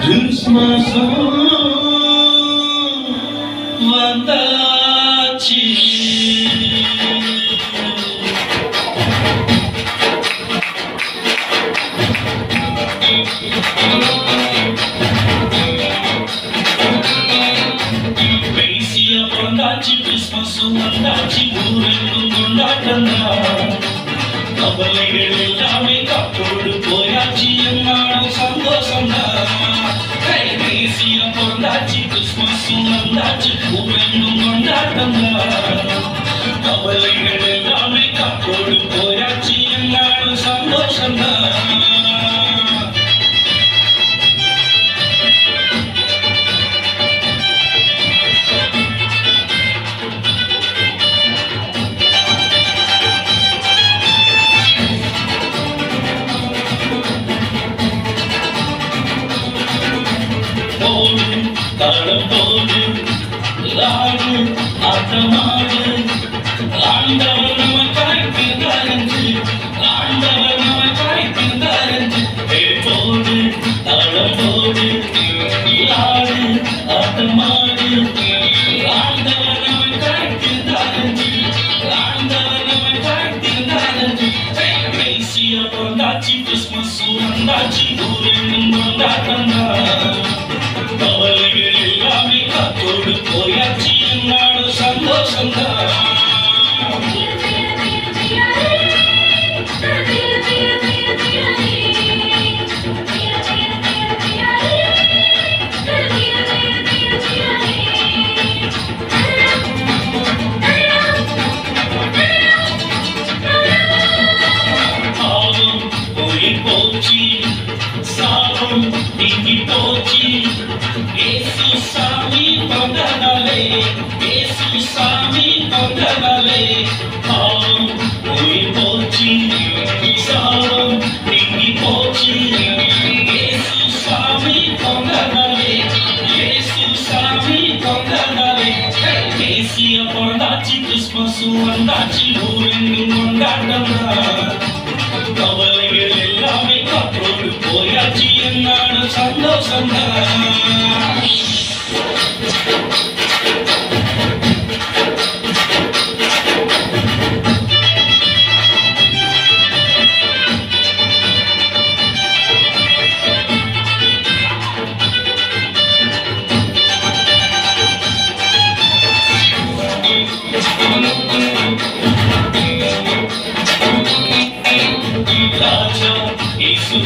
Christmas Vence a bondade, Christmas, o andar de muro, eu கவலைகள் எல்லாமே காத்தோடு போயாச்சு என்னாலும் சந்தோஷம் பேசிய பிறந்தாச்சு கிறிஸ்மஸும் வந்தாச்சு ஊரெங்கும் கொண்டாட்டம் கவலைகள் போடு தாளம் போடு லாடு ஆட்டமாடு ஆண்டவர் நமக்காய் பிறந்தாரன்று ஆண்டவர் நமக்காய் பிறந்தாரன்று போடு தாளம் போடு லாடு ஆட்டமாடு ஆண்டவர் நமக்காய் பிறந்தாரன்று ஆண்டவர் நமக்காய் பிறந்தாரன்று பேசிய பொந்தாச்சி கிறிஸ்மஸ் வந்தாச்சி ஊரெங்கும் கொண்டாட்டம் கவலைகள் சாபம் போச்சு ஏசு சாமி தொண்டனாலே ஏசு சாமி தொண்டனாலே பாவம் போய் போச்சு சாபம் நீங்கி போச்சு ஏசு சாமி தொண்டனாலே ஏசு சாமி தொண்டனாலே தேசிய பிறந்தாச்சு கிறிஸ்மஸ் வந்தாச்சு ஊரெங்கும் கொண்டாட்டம் கவலைகள் எல்லாமே கப்போடு போயாச்சு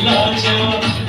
Love you.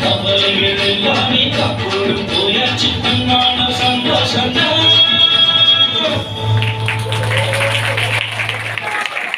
கவலைகள் எல்லாமே காத்தோடு போயாச்சு என்னாடு சந்தோஷம்